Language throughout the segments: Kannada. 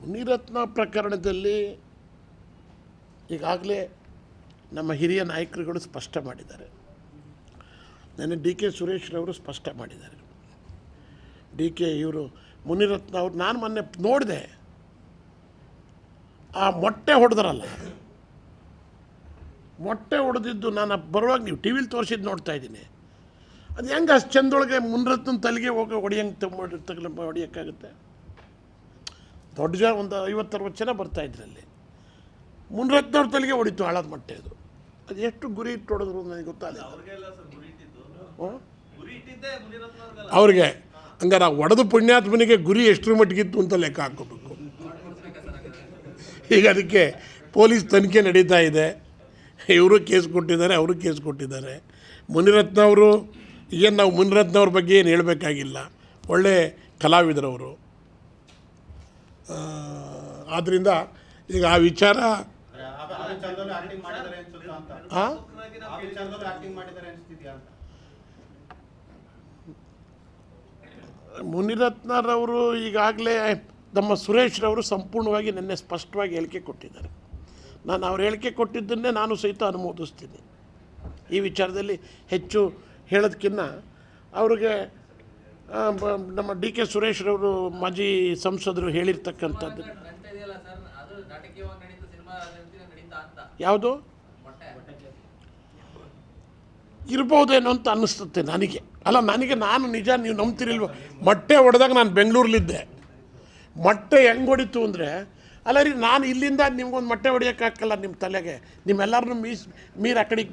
ಮುನಿರತ್ನ ಪ್ರಕರಣದಲ್ಲಿ ಈಗಾಗಲೇ ನಮ್ಮ ಹಿರಿಯ ನಾಯಕರುಗಳು ಸ್ಪಷ್ಟ ಮಾಡಿದ್ದಾರೆ. ನನ್ನ ಡಿ ಕೆ ಸುರೇಶ್ರವರು ಸ್ಪಷ್ಟ ಮಾಡಿದ್ದಾರೆ. ಡಿ ಕೆ ಇವರು ಮುನಿರತ್ನ ಅವ್ರು ನಾನು ಮೊನ್ನೆ ನೋಡಿದೆ. ಆ ಮೊಟ್ಟೆ ಹೊಡೆದ್ರಲ್ಲ. ಮೊಟ್ಟೆ ಹೊಡೆದಿದ್ದು ನಾನು ಬರುವಾಗ ನೀವು ಟಿ ವಿಲಿ ತೋರಿಸಿದ್ದು ನೋಡ್ತಾ ಇದ್ದೀನಿ. ಅದು ಹೆಂಗೆ ಅಷ್ಟು ಚಂದೊಳಗೆ ಮುನಿರತ್ನ ತಲೆಗೆ ಹೋಗಿ ಹೊಡಿಯಂಗೆ ತಗೊಂಡು ತಗಲ ಹೊಡಿಯೋಕ್ಕಾಗುತ್ತೆ ದೊಡ್ಡ ಜನ ಒಂದು ಐವತ್ತರವತ್ತು ಜನ ಬರ್ತಾ ಇದ್ರಲ್ಲಿ. ಮುನಿರತ್ನವ್ರ ತಲೆಗೆ ಹೊಡಿತು ಹಳದ ಮೊಟ್ಟೆ ಅದು. ಅದು ಎಷ್ಟು ಗುರಿ ಇಟ್ಟು ಹೊಡೆದ್ರು ನನಗೆ ಗೊತ್ತಾಗಲಿಲ್ಲ. ಅವ್ರಿಗೆ ಹಂಗಾರೆ ಒಡೆದು ಪುಣ್ಯಾತ್ಮನಿಗೆ ಗುರಿ ಎಷ್ಟರ ಮಟ್ಟಿಗಿತ್ತು ಅಂತ ಲೆಕ್ಕ ಹಾಕೋಬೇಕು ಈಗ ಅದಕ್ಕೆ ಪೊಲೀಸ್ ತನಿಖೆ ನಡೀತಾ ಇದೆ. ಇವರು ಕೇಸ್ ಕೊಟ್ಟಿದ್ದಾರೆ ಅವರು ಕೇಸ್ ಕೊಟ್ಟಿದ್ದಾರೆ. ಮುನಿರತ್ನ ಅವರು ಏನು ನಾವು ಮುನಿರತ್ನವ್ರ ಬಗ್ಗೆ ಏನು ಹೇಳಬೇಕಾಗಿಲ್ಲ. ಒಳ್ಳೆ ಕಲಾವಿದರವರು. ಆದ್ದರಿಂದ ಈಗ ಆ ವಿಚಾರ ಮುನಿರತ್ನರವರು ಈಗಾಗಲೇ ನಮ್ಮ ಸುರೇಶ್ರವರು ಸಂಪೂರ್ಣವಾಗಿ ನಿನ್ನೆ ಸ್ಪಷ್ಟವಾಗಿ ಹೇಳಿಕೆ ಕೊಟ್ಟಿದ್ದಾರೆ. ನಾನು ಅವ್ರು ಹೇಳಿಕೆ ಕೊಟ್ಟಿದ್ದನ್ನೇ ನಾನು ಸಹಿತ ಅನುಮೋದಿಸ್ತೀನಿ. ಈ ವಿಚಾರದಲ್ಲಿ ಹೆಚ್ಚು ಹೇಳೋದಕ್ಕಿಂತ ಅವ್ರಿಗೆ ನಮ್ಮ ಡಿ ಕೆ ಸುರೇಶ್ರವರು ಮಾಜಿ ಸಂಸದರು ಹೇಳಿರ್ತಕ್ಕಂಥದ್ದು. ಯಾವುದು? ಇರ್ಬೋದೇನೋ ಅಂತ ಅನ್ನಿಸ್ತದೆ ನನಗೆ. ಅಲ್ಲ, ನನಗೆ ನಾನು ನಿಜ, ನೀವು ನಂಬ್ತಿರಿಲ್ವ? ಮೊಟ್ಟೆ ಹೊಡೆದಾಗ ನಾನು ಬೆಂಗಳೂರಲ್ಲಿದ್ದೆ. ಮೊಟ್ಟೆ ಹೆಂಗೆ ಹೊಡಿತು ಅಂದರೆ, ಅಲ್ಲ ರೀ, ನಾನು ಇಲ್ಲಿಂದ ನಿಮ್ಗೊಂದು ಮೊಟ್ಟೆ ಹೊಡಿಯೋಕ್ಕಾಗಲ್ಲ ನಿಮ್ಮ ತಲೆಗೆ. ನಿಮ್ಮೆಲ್ಲರನ್ನೂ ಮೀಸ್, ಮೀರು ಆ ಕಡೆಗೆ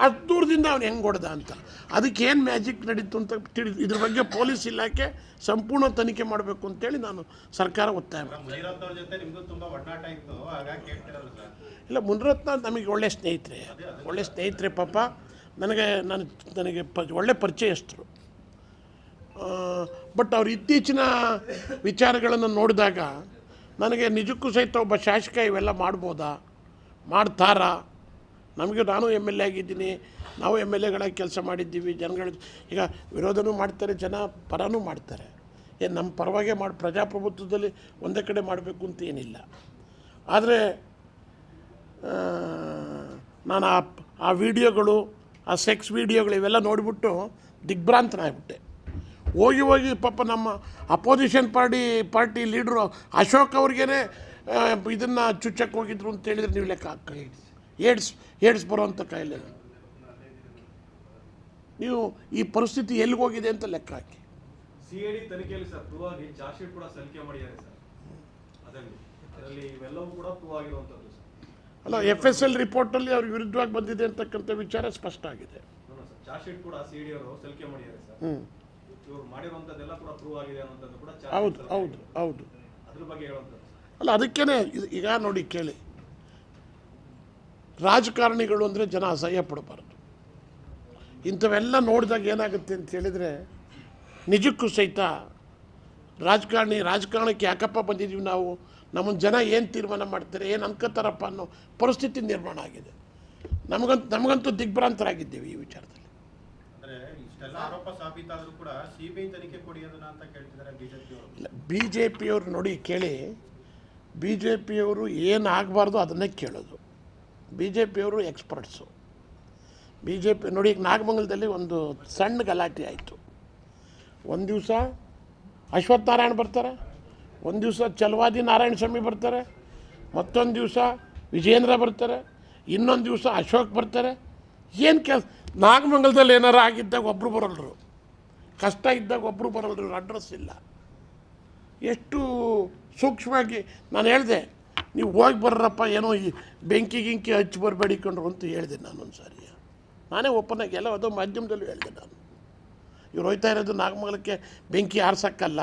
ಅಷ್ಟು ದೂರದಿಂದ ಅವ್ನು ಹೆಂಗೆ ಹೊಡೆದ ಅಂತ. ಅದಕ್ಕೆ ಏನು ಮ್ಯಾಜಿಕ್ ನಡೀತು ಅಂತ ತಿಳಿ ಇದ್ರ ಬಗ್ಗೆ ಪೊಲೀಸ್ ಇಲಾಖೆ ಸಂಪೂರ್ಣ ತನಿಖೆ ಮಾಡಬೇಕು ಅಂತೇಳಿ ನಾನು ಸರ್ಕಾರ ಒತ್ತಾಯ ಇಲ್ಲ ಮುನಿರತ್ನ ನಮಗೆ ಒಳ್ಳೆ ಸ್ನೇಹಿತರೆ. ಒಳ್ಳೆ ಸ್ನೇಹಿತರೆ ಪಾಪ. ನನಗೆ ನಾನು ನನಗೆ ಪ ಒಳ್ಳೆ ಪರಿಚಯಸ್ಥರು. ಬಟ್ ಅವ್ರ ಇತ್ತೀಚಿನ ವಿಚಾರಗಳನ್ನು ನೋಡಿದಾಗ ನನಗೆ ನಿಜಕ್ಕೂ ಸಹಿತ ಒಬ್ಬ ಶಾಸಕ ಇವೆಲ್ಲ ಮಾಡ್ಬೋದಾ? ಮಾಡ್ತಾರಾ? ನಮಗೆ ನಾನು ಎಂ ಎಲ್ ಎ ಆಗಿದ್ದೀನಿ, ನಾವು ಎಂ ಎಲ್ ಎಗಳಾಗಿ ಕೆಲಸ ಮಾಡಿದ್ದೀವಿ, ಜನಗಳ ಈಗ ವಿರೋಧನೂ ಮಾಡ್ತಾರೆ, ಜನ ಪರನೂ ಮಾಡ್ತಾರೆ. ಏನು ನಮ್ಮ ಪರವಾಗಿ ಮಾಡಿ, ಪ್ರಜಾಪ್ರಭುತ್ವದಲ್ಲಿ ಒಂದೇ ಕಡೆ ಮಾಡಬೇಕು ಅಂತ ಏನಿಲ್ಲ. ಆದರೆ ನಾನು ಆ ಆ ವಿಡಿಯೋಗಳು, ಆ ಸೆಕ್ಸ್ ವಿಡಿಯೋಗಳು ಇವೆಲ್ಲ ನೋಡಿಬಿಟ್ಟು ದಿಗ್ಭ್ರಾಂತನಾಗ್ಬಿಟ್ಟೆ. ಹೋಗಿ ಹೋಗಿ ಪಾಪ ನಮ್ಮ ಅಪೋಸಿಷನ್ ಪಾರ್ಟಿ ಪಾರ್ಟಿ ಲೀಡ್ರು ಅಶೋಕ್ ಅವ್ರಿಗೇ ಇದನ್ನು ಚುಚ್ಚಕ್ಕೆ ಹೋಗಿದ್ರು ಅಂತ ಹೇಳಿದ್ರೆ ನೀವು ಲೆಕ್ಕ ಹಾಕಿ ಏಡ್ಸ್ ಏಡ್ಸ್ ಬರುವಂಥ ಕಾಯಿಲೆ ನೀವು ಈ ಪರಿಸ್ಥಿತಿ ಎಲ್ಲಿಗೆ ಹೋಗಿದೆ ಅಂತ ಲೆಕ್ಕ ಹಾಕಿ. ಸಿಐಡಿ ತನಿಖೆಯಲ್ಲಿ ಸರ್ ಪ್ರೂವ್ ಆಗಿ ಚಾರ್ಜ್ ಶೀಟ್ ಕೂಡ ಸಲ್ಲಿಕೆ ಮಾಡಿದ್ದಾರೆ ಸರ್. ಅದರಲ್ಲಿ ಅದರಲ್ಲಿ ಇವೆಲ್ಲವೂ ಕೂಡ ಪ್ರೂವ್ ಆಗಿರುವಂಥದ್ದು ಸರ್. ಅಲ್ಲ ಎಫ್ ಎಸ್ ಎಲ್ ರಿಪೋರ್ಟಲ್ಲಿ ಅವ್ರ ವಿರುದ್ಧವಾಗಿ ಬಂದಿದೆ ಅಂತಕ್ಕಂಥ ವಿಚಾರ ಸ್ಪಷ್ಟ ಆಗಿದೆ. ನೋಡೋಣ ಸರ್ ಚಾರ್ಜ್ ಶೀಟ್ ಕೂಡ ಸಿಐಡಿ ಅವರು ಸಲ್ಲಿಕೆ ಮಾಡಿದ್ದಾರೆ ಸರ್. ಹ್ಞೂ ಇವರು ಮಾಡಿರುವಂಥದ್ದೆಲ್ಲ ಕೂಡ ಪ್ರೂವ್ ಆಗಿದೆ ಅನ್ನೋಂಥದ್ದು ಕೂಡ ಹೌದು ಹೌದು ಹೌದು. ಅದ್ರ ಬಗ್ಗೆ ಹೇಳುವಂಥದ್ದು ಅಲ್ಲ ಅದಕ್ಕೇನೆ ಈಗ ನೋಡಿ ಕೇಳಿ. ರಾಜಕಾರಣಿಗಳು ಅಂದರೆ ಜನ ಅಸಹ್ಯ ಪಡಬಾರ್ದು. ಇಂಥವೆಲ್ಲ ನೋಡಿದಾಗ ಏನಾಗುತ್ತೆ ಅಂತ ಹೇಳಿದರೆ ನಿಜಕ್ಕೂ ಸಹಿತ ರಾಜಕಾರಣಿ ರಾಜಕಾರಣಕ್ಕೆ ಯಾಕಪ್ಪ ಬಂದಿದ್ದೀವಿ ನಾವು? ನಮ್ಮನ್ನು ಜನ ಏನು ತೀರ್ಮಾನ ಮಾಡ್ತಾರೆ ಏನು ಅನ್ಕೋತಾರಪ್ಪ ಅನ್ನೋ ಪರಿಸ್ಥಿತಿ ನಿರ್ಮಾಣ ಆಗಿದೆ. ನಮಗಂತ ನಮಗಂತೂ ದಿಗ್ಭ್ರಾಂತರಾಗಿದ್ದೀವಿ ಈ ವಿಚಾರದಲ್ಲಿ. ಇಲ್ಲ ಬಿ ಜೆ ಪಿಯವರು ನೋಡಿ ಕೇಳಿ ಬಿ ಜೆ ಪಿಯವರು ಏನು ಆಗಬಾರ್ದು ಅದನ್ನೇ ಕೇಳೋದು. ಬಿ ಜೆ ಪಿಯವರು ಎಕ್ಸ್ಪರ್ಟ್ಸು ಬಿ ಜೆ ಪಿ ನೋಡಿ ಈಗ ನಾಗಮಂಗಲದಲ್ಲಿ ಒಂದು ಸಣ್ಣ ಗಲಾಟೆ ಆಯಿತು. ಒಂದು ದಿವಸ ಅಶ್ವತ್ಥ ನಾರಾಯಣ ಬರ್ತಾರೆ, ಒಂದು ದಿವಸ ಚಲವಾದಿ ನಾರಾಯಣ ಸ್ವಾಮಿ ಬರ್ತಾರೆ, ಮತ್ತೊಂದು ದಿವಸ ವಿಜೇಂದ್ರ ಬರ್ತಾರೆ, ಇನ್ನೊಂದು ದಿವಸ ಅಶೋಕ್ ಬರ್ತಾರೆ. ಏನು ಕೆಲಸ? ನಾಗಮಂಗಲದಲ್ಲಿ ಏನಾರು ಆಗಿದ್ದಾಗ ಒಬ್ಬರು ಬರಲ್ರು. ಕಷ್ಟ ಇದ್ದಾಗ ಒಬ್ಬರು ಬರಲ್ರು, ಅಡ್ರೆಸ್ ಇಲ್ಲ. ಎಷ್ಟು ಸೂಕ್ಷ್ಮವಾಗಿ ನಾನು ಹೇಳಿದೆ ನೀವು ಹೋಗಿ ಬರ್ರಪ್ಪ ಏನೋ ಈ ಬೆಂಕಿ ಗಿಂಕಿ ಹಚ್ಚಿ ಬರಬೇಡಿ ಕಂಡ್ರು ಅಂತ ಹೇಳಿದೆ ನಾನು ಒಂದು ಸಾರಿ. ನಾನೇ ಒಪ್ಪನಾಗಿ ಎಲ್ಲ ಅದು ಮಾಧ್ಯಮದಲ್ಲೂ ಹೇಳಿದೆ ನಾನು. ಇವ್ರು ಹೋಯ್ತಾ ಇರೋದು ನಾಗಮಂಗಲಕ್ಕೆ ಬೆಂಕಿ ಆರ್ಸೋಕ್ಕಲ್ಲ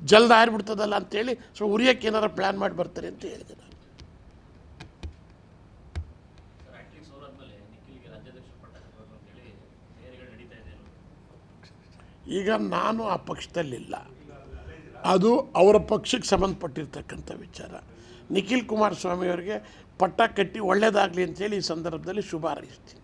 ಜಲ್ದ ಆರ್ಬಿಡ್ತದಲ್ಲ ಅಂತೇಳಿ ಸೊ ಉರಿಯೋಕ್ಕೆ ಏನಾರು ಪ್ಲ್ಯಾನ್ ಮಾಡಿ ಬರ್ತಾರೆ ಅಂತ ಹೇಳಿದೆ ನಾನು. ಈಗ ನಾನು ಆ ಪಕ್ಷದಲ್ಲಿಲ್ಲ. ಅದು ಅವರ ಪಕ್ಷಕ್ಕೆ ಸಂಬಂಧಪಟ್ಟಿರ್ತಕ್ಕಂಥ ವಿಚಾರ. ನಿಖಿಲ್ ಕುಮಾರಸ್ವಾಮಿಯವರಿಗೆ ಪಟ್ಟ ಕಟ್ಟಿ ಒಳ್ಳೆಯದಾಗಲಿ ಅಂತೇಳಿ ಈ ಸಂದರ್ಭದಲ್ಲಿ ಶುಭ ಹಾರೈಸ್ತೀನಿ.